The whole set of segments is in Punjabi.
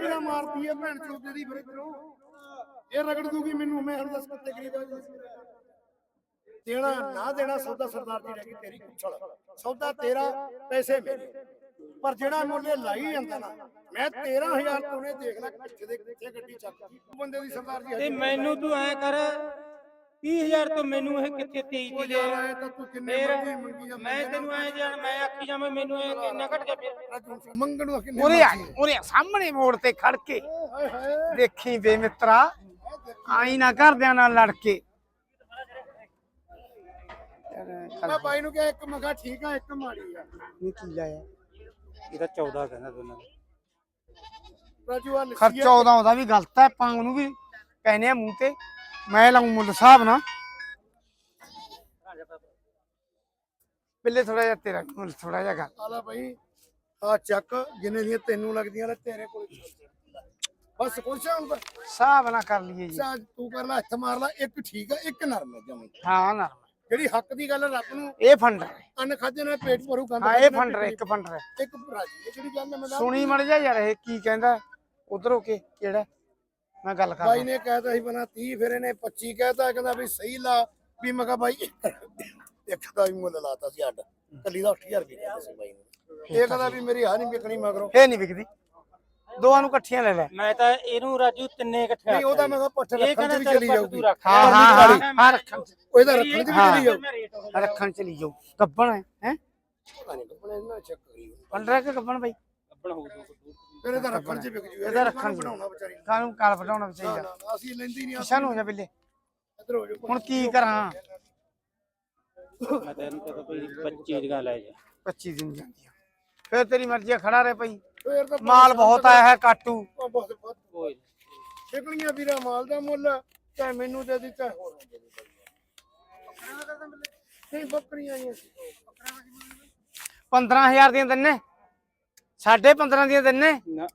ਵੀ ਨਾ ਮਾਰਦੀ ਹੈ ਭੈਣ ਚੋਦ ਦੀ ਫਿਰ ਇਧਰੋਂ ਇਹ ਰਗੜ ਦੂਗੀ ਮੈਨੂੰ ਮੈਂ ਹੁਣ ਦੱਸ ਕਿੱਥੇ ਗਰੀਬ ਆ ਦੇਣਾ ਨਾ ਦੇਣਾ ਸੌਦਾ ਸਰਦਾਰ ਜੀ ਰਹਿ ਤੇਰੀ ਕੁਛਲ ਸੌਦਾ ਤੇਰਾ ਪੈਸੇ ਮੇਰੇ। ਪਰ ਜਿਹੜਾ ਮੁੱਲੇ ਲਾਈ ਜਾਂਦਾ ਨਾ ਮੈਂ 13000 ਤੋਂ ਨੇ ਦੇਖ ਲੈ ਕਿੱਥੇ ਦੇ ਕਿੱਥੇ ਗੱਡੀ ਚੱਕਦੀ ਬੰਦੇ ਦੀ ਸਰਦਾਰ ਜੀ ਤੇ ਮੈਨੂੰ ਤੂੰ ਐ ਕਰ 30000 ਤੋਂ ਮੈਨੂੰ ਇਹ ਕਿੱਥੇ 23 ਉਹ ਦੀ ਯਾਰ ਦੇ ਐ ਤਾਂ ਤੂੰ ਕਿੰਨੇ ਮਰਜ਼ੀ ਮੰਗੀ ਜਾ ਮੈਂ ਤੈਨੂੰ ਐ ਜਾਣ ਮੈਂ ਆਖੀ ਜਾਵਾਂ ਮੈਨੂੰ ਇਹ ਕਿੰਨਾ ਘਟ ਗਿਆ ਫਿਰ ਮੰਗਣ ਨੂੰ ਕਿੰਨੇ ਉਰੇ ਆ। ਉਰੇ ਆ, ਸਾਹਮਣੇ ਮੋੜ ਤੇ ਖੜ ਕੇ। ਦੇਖੀ ਵੇ ਮਿੱਤਰਾ ਆਈ ਨਾ ਘਰਦਿਆਂ ਨਾਲ ਲੜ ਕੇ। ਮੈਂ ਬਾਈ ਨੂੰ ਕਿਹਾ ਇੱਕ ਮਗਾ ਠੀਕ ਆ ਇੱਕ ਮਾੜੀ ਆ। ਨਹੀਂ ਕੀ ਲਾਇਆ? ਇਹਦਾ 14 ਕਹਿੰਦਾ ਦੋਨਾਂ ਰਾਜੂ ਆ। ਖਰਚਾ ਉਹਦਾ ਉਹਦਾ ਵੀ ਗਲਤ ਹੈ ਆਪਾਂ ਉਹਨੂੰ ਵੀ ਕਹਿੰਦੇ ਆ ਮੂੰਹ ਤੇ। ਮੈਂ ਲਾਉਂ ਮੁੱਲ ਹਿਸਾਬ ਨਾ ਬਿੱਲੇ ਥੋੜਾ ਜਿਹਾ ਤੇਰਾ ਮੁੱਲ ਥੋੜਾ ਜਿਹਾ ਗੱਲ ਆਲਾ ਬਾਈ ਆ ਚੱਕ ਜਿੰਨੇ ਦੀਆਂ ਤੈਨੂੰ ਲੱਗਦੀਆਂ ਨੇ ਤੇਰੇ ਕੋਲ। ਬਸ ਕੁਛ ਹੁਣ ਤਾਂ। ਹਿਸਾਬ ਨਾ ਕਰ ਲਈਏ ਜੀ। ਚੱਲ ਤੂੰ ਕਰ ਲੈ ਹੱਥ ਮਾਰ ਲੈ ਇੱਕ ਠੀਕ ਆ ਇੱਕ ਨਰਮ ਹੈ ਜਮੀ। ਹਾਂ ਨਾ ਜਿਹੜੀ ਹੱਕ ਦੀ ਗੱਲ ਰੱਬ ਨੂੰ। ਇਹ ਫੰਡਰ ਹੈ ਅੰਨ ਖਾਦੇ ਨਾਲ ਪੇਟ ਭਰੂ ਗੰਦ ਹਾਂ ਖਾਧੇ ਇਹ ਨਾਲ ਫੰਡਰ ਹੈ, ਇੱਕ ਫੰਡਰ ਹੈ ਇੱਕ ਰਾਜੀ ਜਿਹੜੀ ਗੱਲ ਮੈਂ ਸੁਣੀ ਮੜ ਜਾ ਯਾਰ ਇਹ ਕੀ ਕਹਿੰਦਾ? ਉਧਰ ਹੋ ਕੇ ਕਿਹੜਾ? ਮੈਂ ਗੱਲ ਕਰ ਬਾਈ ਨੇ ਕਹਿਤਾ ਸੀ ਬਣਾ 30 ਫਿਰ ਇਹਨੇ 25 ਕਹਿਤਾ ਕਹਿੰਦਾ ਵੀ ਸਹੀ ਲਾ। ਵੀ ਮੈਂ ਕਿਹਾ ਬਾਈ ਇੱਕ ਦਾ ਵੀ ਮੁੱਲ ਲਾਤਾ ਸੀ ਅੱਡ। ਕੱਲੀ ਦਾ 8000 ਰੁਪਏ ਕਹਿੰਦਾ ਸੀ ਬਾਈ ਨੇ। ਇਹ ਕਹਿੰਦਾ ਵੀ ਮੇਰੀ ਆ ਨਹੀਂ ਵਿਕਣੀ ਮਗਰੋਂ। ਇਹ ਨਹੀਂ ਵਿਕਦੀ। ਦੋਵਾਂ ਨੂੰ ਇਕੱਠੀਆਂ ਲੈ ਲੈ। ਮੈਂ ਤਾਂ ਇਹਨੂੰ ਰਾਜੂ ਤਿੰਨੇ ਇਕੱਠੇ ਨਹੀਂ ਉਹਦਾ ਮੈਂ ਕਿਹਾ ਪੱਠ ਰੱਖਣ ਚ ਵੀ ਚੱਲ ਜਾਊਗੀ। ਹਾਂ ਹਾਂ ਹਾਂ ਹਾਂ ਰੱਖਣ ਚ- ਉਹ ਇਹਦਾ ਰੱਖਣ ਚ ਵੀ। ਚਲੀ ਜਾਊ ਰੱਖਣ ਚਲੀ ਜਾਓ ਗੱਬਣ ਹੈ ਹੈ? ਪਤਾ ਨਹੀਂ ਕੱਪੜੇ ਇਹਨਾਂ ਚੈੱਕ ਕਰੀ ਫੰਡਰ ਕਿ ਗੱਬਣ ਬਾਈ। ਕੱਪਣ ਹੋ ਜੂ ਫਿਰ ਇਹਦਾ ਰੱਖਣ ਚ ਵਿਕ ਜੂ। ਇਹਦਾ ਰੱਖਣ। ਬਣਾਉਣਾ ਵਿਚਾਰੀ ਨੂੰ। ਕਾਹਨੂੰ ਕਾਲ ਫਟਾਉਣਾ ਨਾ, ਚਾਹੀਦਾ ਨਾ, ਨਾ, ਅਸੀਂ ਲੈਂਦੀ ਨਹੀਂ ਕਿਸ਼ਨ ਹੋ ਜਾ ਬਿੱਲੇ। ਇੱਧਰ ਹੋ ਜਾਓ ਹੁਣ ਕੀ ਕਰਾਂ? ਮੈਂ ਤੈਨੂੰ ਤਾਂ ਕੋਈ 25 ਜਗ੍ਹਾ ਲੈ ਜਾ। 25 ਦਿਨ ਜਾਂਦੀ ਆ ਫਿਰ ਤੇਰੀ ਮਰਜ਼ੀ ਆ, ਖੜਾ ਰਹੇ ਪਈ ਫੇਰ ਤਾਂ ਮਾਲ ਬਹੁਤ ਆਇਆ ਹੈ ਕਾਟੂ। ਬਹੁਤ ਬਹੁਤ ਓਏ ਨਿਕਲੀਆਂ ਵੀਰਾ ਮਾਲ ਦਾ ਮੁੱਲ ਚਾਹੇ ਮੈਨੂੰ ਦੇ ਦਿੱਤਾ ਹੋਰ ਦੇ ਦੇ ਨਹੀਂ ਬੱਕਰੀਆਂ ਆਈਆਂ ਸੀ। 15000 ਦੀਆਂ ਦਿੰਨੇ ਸਾਢੇ 15 ਦੀਆਂ ਦਿੰਨੇ ਨਾ।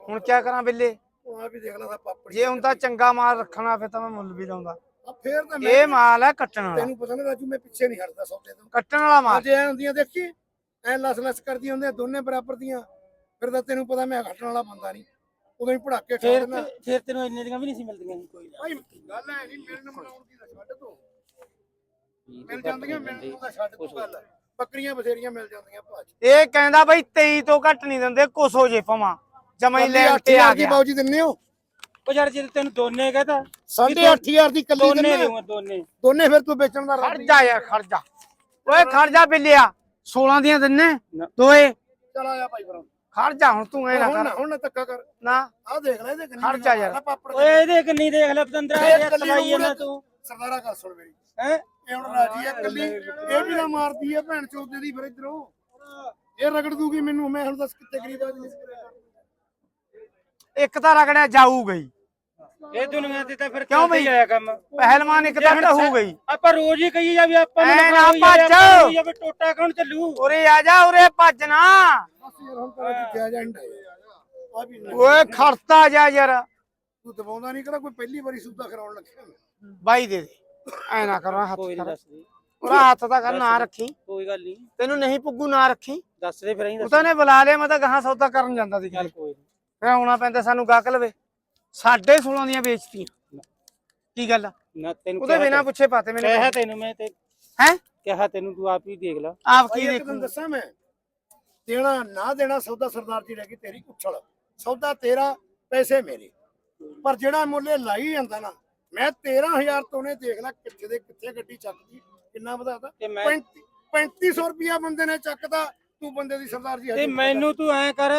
ਹੁਣ ਕੀ ਕਰਾਂ ਬਿੱਲੇ? ਉਹ ਆ ਵੀ ਦੇਖ ਲਾ ਸਾ ਪਾਪੜੀ। ਜੇ ਹੁਣ ਤਾਂ ਚੰਗਾ ਮਾਲ ਰੱਖਣਾ ਫਿਰ ਤਾਂ ਮੈਂ ਮੁੱਲ ਵੀ ਲਾਉਂਦਾ। ਆ ਫੇਰ ਤਾਂ ਮੈਂ ਇਹ ਮਾਲ ਹੈ ਕੱਟਣ ਵਾਲਾ। ਤੈਨੂੰ ਪਤਾ ਨਾ ਰਾਜੂ ਮੈਂ ਪਿੱਛੇ ਨਹੀਂ ਹਟਦਾ ਸੌਦੇ ਤੋਂ। ਕੱਟਣ ਵਾਲਾ ਮਾਲ। ਐ ਹੁੰਦੀਆਂ ਦੇਖੀ ਐ ਲਸ ਲਸ ਕਰਦੀਆਂ ਹੁੰਦੀਆਂ ਦੋਨੇ ਬਰਾਬਰ ਦੀਆਂ ਫਿਰ ਤਾਂ ਤੈਨੂੰ ਪਤਾ ਮੈਂ ਹਟਣ ਵਾਲਾ ਬੰਦਾ ਨਹੀਂ। ਉਦੋਂ ਹੀ ਪੜਾਕੇ ਖਾ ਫੇਰ ਦੇਣਾ ਫੇਰ ਤੈਨੂੰ ਇੰਨੇ ਦੀਆਂ ਵੀ ਨਹੀਂ ਸੀ ਮਿਲਦੀਆਂ ਕੋਈ ਭਾਈ ਗੱਲ ਐ ਨਹੀਂ ਮਿਲਣ ਮਨਾਉਣ ਦੀ ਤਾਂ ਛੱਡ ਤੂੰ। ਮਿਲ ਜਾਂਦੀਆਂ ਮਿਲਣ ਨੂੰ ਤਾਂ ਛੱਡ ਤੂੰ ਗੱਲ। ਬੱਕਰੀਆਂ ਬਥੇਰੀਆਂ ਮਿਲ ਜਾਂਦੀਆਂ ਭਾਜ ਇਹ ਕਹਿੰਦਾ ਬਈ 23 ਤੋਂ ਘੱਟ ਨਹੀਂ ਦਿੰਦੇ ਕੁਛ ਹੋ ਜੇ ਪਵਾਂ ਜਮਾ ਹੀ ਲੈਣ ਤੇ ਆ ਕੀ ਗਿਆ। ਬਾਊਜੀ ਦਿੰਨੇ ਹੋ? ਉਹ ਯਾਰ ਜੇ ਤੈਨੂੰ ਦੋਨੇ ਕਹਤਾ ਸਾਢੇ 8000 ਦੀ ਕੱਲੀ ਦੋਨੇ ਦਿੰਨੇ ਦੇਵਾਂ ਦੋਨੇ। ਦੋਨੇ ਫਿਰ ਤੂੰ ਵੇਚਣ ਦਾ ਖੜ ਜਾ ਯਾਰ ਖੜ ਜਾ। ਓਏ ਖੜ ਜਾ ਬਿੱਲਿਆ। 16 ਦੀਆਂ ਦਿੰਨੇ। ਦੋਏ। ਚਲ ਆਇਆ ਭਾਈ ਫਿਰ ਖੜ ਜਾ ਹੁਣ ਤੂੰ ਐ ਨਾ ਕਰ। ਹੁਣ ਨਾ ਧੱਕਾ ਕਰ। ਨਾ। ਆਹ ਦੇਖ ਲੈ ਇਹਦੇ ਕਿੰਨੀ ਖੜ ਜਾ ਯਾਰ। ਓਏ ਇਹਦੇ ਕਿੰਨੀ ਦੇਖ ਲੈ ਪਤੰਦਰਾ ਇਹ ਇਹ ਕੱਲੀ ਤਲਾਈ ਜਾਂਦਾ ਨੂੰ ਤੂੰ। ਸਰਦਾਰਾ ਕਰ ਸੁਣ ਮੇਰੀ। ਹੈ? ਇਹ ਹੁਣ ਰਾਜੀ ਆ ਕੱਲੀ ਇਹ ਵੀ ਨਾ ਮਾਰਦੀ ਆ ਭੈਣ ਚੋਦ ਦੀ ਫਿਰ ਇਧਰੋਂ। ਇਹ ਰਗੜ ਦੂਗੀ ਮੈਨੂੰ ਮੈਂ ਹੁਣ ਦੱਸ ਕਿੱਥੇ ਗਰੀਬ ਆ ਜੀ। ਇੱਕ ਤਾਂ ਰਗੜਿਆ ਜਾਊ ਗਈ। ਇਹ ਦੁਨੀਆ ਤੇ ਤਾਂ ਫਿਰ ਕਿਉਂ ਚੱਲਦਾ ਹੀ ਬਈ? ਆਇਆ ਕੰਮ? ਪਹਿਲਵਾਨ ਇੱਕ ਤਾਂ ਢਹੂ ਗਈ। ਆਪਾਂ ਰੋਜ਼ ਹੀ ਕਹੀ ਜਾ ਵੀ ਆਪਾਂ ਨੂੰ ਐ ਨਾ ਭੱਜ। ਟੋਟਾ ਕੌਣ ਚੱਲੂ? ਉਰੇ ਆ ਜਾ ਉਰੇ ਭੱਜ ਨਾ। ਓਏ ਖੜਤਾ ਜਾ ਯਾਰ। ਤੂੰ ਦਬਾਉਂਦਾ ਨਹੀਂ ਕਿਹੜਾ ਕੋਈ ਪਹਿਲੀ ਵਾਰੀ ਸੁੱਧਾ ਕਰਾਉਣ ਲੱਗਿਆ। ਬਾਈ ਦੇ ਦੇ। ਐ ਨਾ ਕਰੋ ਹੱਥ ਕੋਈ ਨਹੀਂ ਕਰ ਦੱਸ ਦੇ ਉਹਦਾ ਹੱਥ ਤਾਂ ਕਰ ਨਾ ਰੱਖੀ। ਕੋਈ ਗੱਲ ਨਹੀਂ ਤੈਨੂੰ ਨਹੀਂ ਪੁੱਗੂ ਨਾ ਰੱਖੀ। ਦੱਸ ਦੇ ਫਿਰ ਅਸੀਂ ਉਹ ਦੱਸ ਤਾਂ ਨੇ ਬੁਲਾ ਲਿਆ ਮੈਂ ਤਾਂ ਗਾਹਾਂ ਸੌਦਾ ਕਰਨ ਜਾਂਦਾ ਸੀ ਚੱਲ ਕੋਈ ਨੀ। ਫਿਰ ਆਉਣਾ ਪੈਂਦਾ ਸਾਨੂੰ ਗਾਹਕ ਲਵੇ। ਸਾਢੇ 16 ਦੀਆਂ ਵੇਚਤੀਆਂ ਕੀ ਗੱਲ ਆ? ਨਾ ਤੈਨੂੰ ਉਹਦੇ ਕਿਹਾ ਬਿਨਾ ਤੈਨੂੰ- ਪੁੱਛੇ ਪਾਤੇ ਮੈਨੂੰ ਕਿਹਾ ਤੈਨੂੰ ਮੈਂ ਤੇ ਹੈ? ਕਿਹਾ ਤੈਨੂੰ ਤੂੰ ਆਪ ਹੀ ਦੇਖ ਲੈ। ਆਪ ਭਾਈ ਕੀ ਇੱਕ ਦੇਖੂ ਦਿਨ ਦੱਸਾਂ ਮੈਂ। ਦੇਣਾ ਨਾ ਦੇਣਾ ਸੌਦਾ ਸਰਦਾਰ ਜੀ ਰਹਿ ਗਈ ਤੇਰੀ ਕੁਛਲ। ਸੌਦਾ ਤੇਰਾ ਪੈਸੇ ਮੇਰੇ। ਪਰ ਜਿਹੜਾ ਮੁੱਲੇ ਲਾਈ ਜਾਂਦਾ ਨਾ ਮੈਂ 13000 ਤੋਂ ਨੇ ਦੇਖ ਲੈ ਕਿੱਥੇ ਦੇ ਕਿੱਥੇ ਗੱਡੀ ਚੱਕਦੀ ਕਿੰਨਾ ਵਧਾਤਾ। ਤੇ ਮੈਂ 3500 ਰੁਪਿਆ ਬੰਦੇ ਨੇ ਚੱਕਦਾ ਤੂੰ ਬੰਦੇ ਦੀ ਸਰਦਾਰ ਜੀ ਤੇ ਮੈਨੂੰ ਤੂੰ ਐ ਕਰ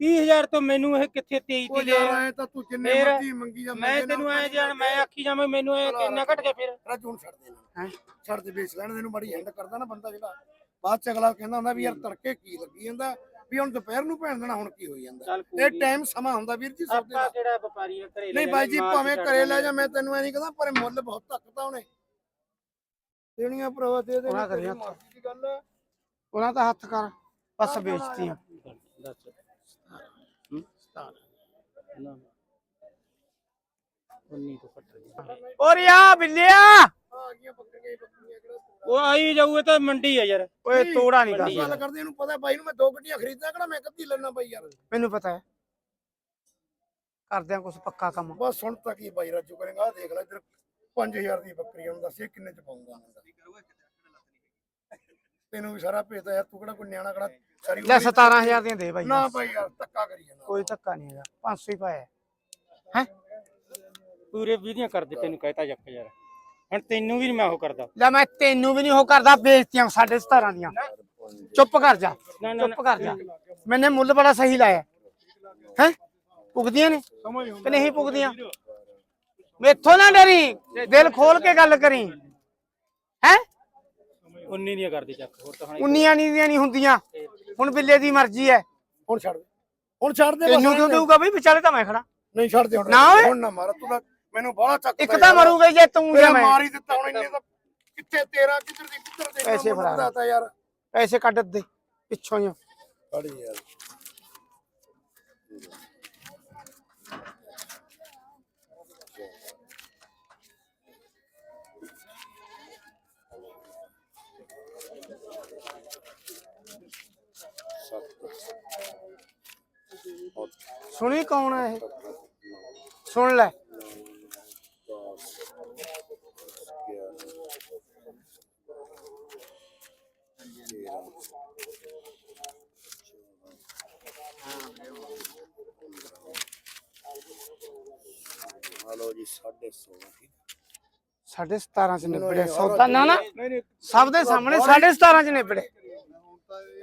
30000 ਤੋਂ ਮੈਨੂੰ ਇਹ ਕਿੱਥੇ 23 ਉਹ ਦੀ ਦੇ ਐ ਤਾਂ ਤੂੰ ਜਿੰਨੇ ਮਰਜ਼ੀ ਮੰਗੀ ਜਾ ਮੈਂ ਤੈਨੂੰ ਐ ਜਾਣ ਮੈਂ ਆਖੀ ਜਾਵਾਂ ਮੈਨੂੰ ਇਹ ਕਿੰਨਾ ਘਟ ਗਿਆ ਫਿਰ? ਰਾਜੂ ਨੂੰ ਛੱਡ ਦੇ ਹੈਂ? ਛੱਡ ਦੇ ਵੇਚ ਲੈਣ ਤੈਨੂੰ ਬੜੀ ਹੈਂਡ ਕਰਦਾ ਨਾ ਬੰਦਾ ਜਿਹੜਾ। ਬਾਅਦ ਚ ਅਗਲਾ ਕਹਿੰਦਾ ਹੁੰਦਾ ਵੀ ਯਾਰ ਤੜਕੇ ਕੀ ਲੱਗੀ ਜਾਂਦਾ ਵੀ ਹੁਣ ਦੁਪਹਿਰ ਨੂੰ ਭੈਣ ਦੇਣਾ ਹੁਣ ਕੀ ਹੋਈ ਜਾਂਦਾ? ਚੱਲ ਕੋਈ ਇਹ ਨੀ। ਟਾਈਮ ਸਮਾਂ ਹੁੰਦਾ ਵੀਰ ਜੀ ਸੌਦੇ ਆਪਾਂ ਦਾ ਕਿਹੜਾ ਵਪਾਰੀ ਆ ਘਰੇ ਲੈ ਨਹੀਂ ਬਾਈ ਜੀ ਭਾਵੇਂ ਘਰੇ ਲੈ। ਜਾ ਮੈਂ ਤੈਨੂੰ ਐ ਨਹੀਂ ਕਹਿੰਦਾ ਪਰ ਮੁੱਲ ਬਹੁਤ ਧੱਕਦਾ ਉਹਨੇ। ਦੇਣੀਆਂ ਭਰਾਵਾ ਦੇ ਦੇ ਉਹਨਾਂ ਮਰਜ਼ੀ ਦੀ ਗੱਲ ਹੈ ਉਹਨਾਂ ਤਾਂ ਹੱਥ ਕਰ ਬਸ ਵੇਚਤੀਆਂ ਦੱਸ। ਹੂੰ? ਨਾ। 19 ਤੋਂ ਘੱਟ ਗਿਆ ਓਰੇ ਆ ਬਿੱਲਿਆ ਆ ਗਈਆਂ ਬੱਕਰੀਆਂ ਹੀ ਬੱਕਰੀਆਂ ਉਹ ਆਈ ਜਾਊ ਇਹ ਤਾਂ ਮੰਡੀ ਆ ਯਾਰ। ਓਏ ਤੋੜਾ ਨਹੀਂ ਕਰਦਾ ਗੱਲ ਕਰਦੇ ਇਹਨੂੰ ਪਤਾ ਬਾਈ ਨੂੰ ਮੈਂ ਦੋ ਗੱਡੀਆਂ ਖਰੀਦਦਾ ਕਿਹੜਾ ਮੈਂ ਕੱਦੀ ਲੈਣਾ ਬਾਈ ਯਾਰ। ਮੈਨੂੰ ਪਤਾ ਹੈ। ਕਰਦੇ ਆ ਕੁਝ ਪੱਕਾ ਕੰਮ। ਬਸ ਸੁਣ ਤਾਂ ਕੀ ਬਾਈ ਰਾਜੂ ਕਰੇਗਾ ਆਹ ਦੇਖ ਲੈ ਇੱਧਰ 5000 ਦੀ ਬੱਕਰੀ ਆ, ਹੁਣ ਦੱਸ ਇਹ ਕਿੰਨੇ ਚ ਪਾਉਂਗਾ ਤੈਨੂੰ ਵੀ ਸਾਰਾ ਭੇਜਦਾ ਯਾਰ ਤੂੰ ਕਿਹੜਾ ਕੋਈ ਨਿਆਣਾ ਕਿਹੜਾ ਸਾਰੀ ਲੈ ਉਮਰ ਹੀ- 17000 ਦੀਆਂ ਦੇ ਬਾਈ ਨਾ ਬਾਈ ਯਾਰ ਧੱਕਾ ਕਰੀ ਜਾਂਦਾ। ਕੋਈ ਧੱਕਾ ਨਹੀਂ ਹੈਗਾ 500 ਹੀ ਪਾਇਆ। ਹੈ? ਪੂਰੇ ਵੀਡੀਓ ਕਰ ਦੇ ਤੈਨੂੰ ਕਹਿਤਾ ਜੱਕ ਯਾਰ। ਹੁਣ ਤੈਨੂੰ ਵੀ ਨੀ ਮੈਂ ਉਹ ਕਰਦਾ। ਲੈ ਮੈਂ ਤੈਨੂੰ ਵੀ ਨਹੀਂ ਉਹ ਕਰਦਾ ਬੇਇੱਜ਼ਤੀਆਂ 17.5 ਦੀਆਂ। ਚੁੱਪ ਕਰ ਜਾ ਨਾ ਨਾ ਚੁੱਪ ਕਰ ਜਾ। ਮੈਨੇ ਮੁੱਲ ਬੜਾ ਸਹੀ ਲਾਇਆ। ਹੈ? ਪੁੱਗਦੀਆਂ ਨੇ? ਕਿ ਨਹੀਂ ਪੁੱਗਦੀਆਂ? ਮੈਥੋਂ ਨਾ ਡਰੀ ਦਿਲ ਖੋਲ ਕੇ ਗੱਲ ਕਰੀ। ਹੈ? ਉਨੀ ਦੀਆਂ ਕਰਦੀ ਚੱਕ ਹੋਰ ਤਾਂ ਹੁਣ ਉਨੀਆਂ ਨਹੀਂ ਦੀਆਂ ਨਹੀਂ ਹੁੰਦੀਆਂ। ਹੁਣ ਬਿੱਲੇ ਦੀ ਮਰਜ਼ੀ ਹੈ ਹੁਣ ਛੱਡ ਦੇ। ਹੁਣ ਛੱਡ ਦੇ ਬਸ ਤੈਨੂੰ ਕਿਉਂ। ਦੇਊਗਾ ਬਈ? ਵਿਚਾਲੇ ਤਾਂ ਮੈਂ ਖੜਾ। ਨਹੀਂ ਛੱਡ ਦੇ ਹੁਣ। ਨਾ ਓਏ। ਹੁਣ ਨਾ ਮਾਰ ਤੂੰ ਤਾਂ ਮੈਨੂੰ ਬਾਹਲਾ ਚੱਕ ਇੱਕ ਤਾਂ ਮਰੂਗਾ ਜੇ ਤੂੰ ਜਾਂ ਮੈਂ ਮਾਰ ਹੀ ਦਿੱਤਾ ਹੁਣ ਇੰਨੇ ਤਾਂ ਕਿੱਥੇ ਤੇਰਾ ਕਿੱਧਰ ਦੀ ਕਿੱਧਰ ਦੇ ਪੈਸੇ ਫੜਾ। ਦਿੱਤਾ ਯਾਰ। ਪੈਸੇ ਕੱਢ ਦੇ ਪਿੱਛੋਂ ਜੋ ਫੜੀ ਯਾਰ। ਸੁਣੀ ਕੌਣ ਹੈ ਇਹ? ਸੁਣ ਲੈ ਹਲੋ ਜੀ 16.5 ਠੀਕ ਸਾਢੇ 17 ਚ ਨਿਬੜਿਆ ਨਹੀਂ, ਸੌਦਾ ਨਾ ਨਾ। ਨਹੀਂ ਨਹੀਂ। ਸਭ ਦੇ ਸਾਹਮਣੇ ਸਾਢੇ 17 ਚ ਨਿਬੜੇ।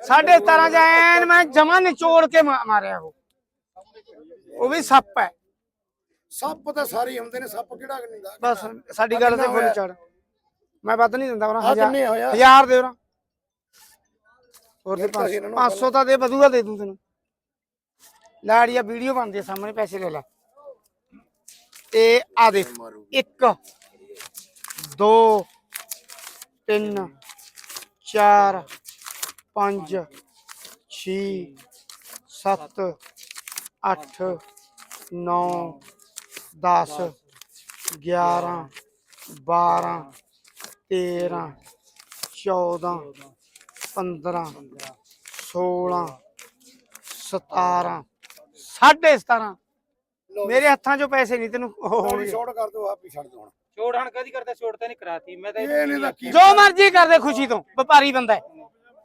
ਸਾਢੇ 17 ਚ ਐਨ ਮੈਂ ਜਮਾ ਨਿਚੋੜ ਕੇ ਮਾ- ਮਾਰਿਆ ਉਹ। ਉਹ ਵੀ ਸੱਪ ਹੈ। ਸੱਪ ਤਾਂ ਸਾਰੇ ਹੀ ਹੁੰਦੇ ਨੇ ਸੱਪ ਕਿਹੜਾ ਨਹੀਂ ਦਾ ਬਸ ਸਾਡੀ ਗੱਲ ਤੇ ਫੁੱਲ ਚੜ ਮੈਂ ਵੱਧ ਨਹੀਂ ਦਿੰਦਾ ਹਜ਼ਾਰ ਕਿੰਨੇ ਹੋਇਆ? ਹਜ਼ਾਰ ਦੇ ਉਹਨਾਂ ਹੋਰ ਦੇ ਫਿਰ ਤਾਂ ਅਸੀਂ ਇਹਨਾਂ ਨੂੰ 500 ਤਾਂ ਦੇ ਵਧੂਗਾ ਦੇ ਦੂੰ ਤੈਨੂੰ। ਲਾੜੀਆ ਵੀਡੀਓ ਬਣਦੀ ਆ ਸਾਹਮਣੇ ਪੈਸੇ ਲੈ ਲੈ। ਤੇ ਆ ਦੇਖ ਇੱਕ ਦੋ ਤਿੰਨ ਚਾਰ ਪੰਜ ਛੇ ਸੱਤ ਅੱਠ ਨੌ 10 11 12 13 14 15 16 17 ਸਾਢੇ 17 ਮੇਰੇ ਹੱਥਾਂ 'ਚੋਂ ਪੈਸੇ ਨਹੀਂ ਤੈਨੂੰ ਉਹ ਹੋਣਗੇ। ਸ਼ਾਰਟ ਕਰ ਦੋ ਆਪ ਹੀ ਛੱਡ ਦੋ ਹੁਣ ਛੋੜ ਹਣ ਕਦੀ ਕਰਦਾ? ਛੋੜ ਤਾਂ ਨਹੀਂ ਕਰਾਤੀ ਮੈਂ ਤਾਂ ਇਹ ਨਹੀਂ ਤਾਂ ਕੀ ਜੋ ਮਰਜ਼ੀ ਕਰਦੇ ਖੁਸ਼ੀ ਤੋਂ ਵਪਾਰੀ ਬੰਦਾ ਹੈ।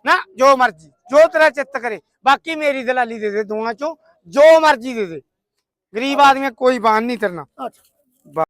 ਨਾ ਜੋ ਮਰਜ਼ੀ ਜੋ ਤੇਰਾ ਚਿੱਤ ਕਰੇ ਬਾਕੀ ਮੇਰੀ ਦਲਾਲੀ ਦੇ ਦੇ ਦੋਵਾਂ ਚੋਂ ਜੋ ਮਰਜ਼ੀ ਦੇ ਦੇ। ਗਰੀਬ ਆਦਮੀ ਕੋਈ ਬਾਨ ਨਹੀਂ ਕਰਨਾ ਅੱਛਾ।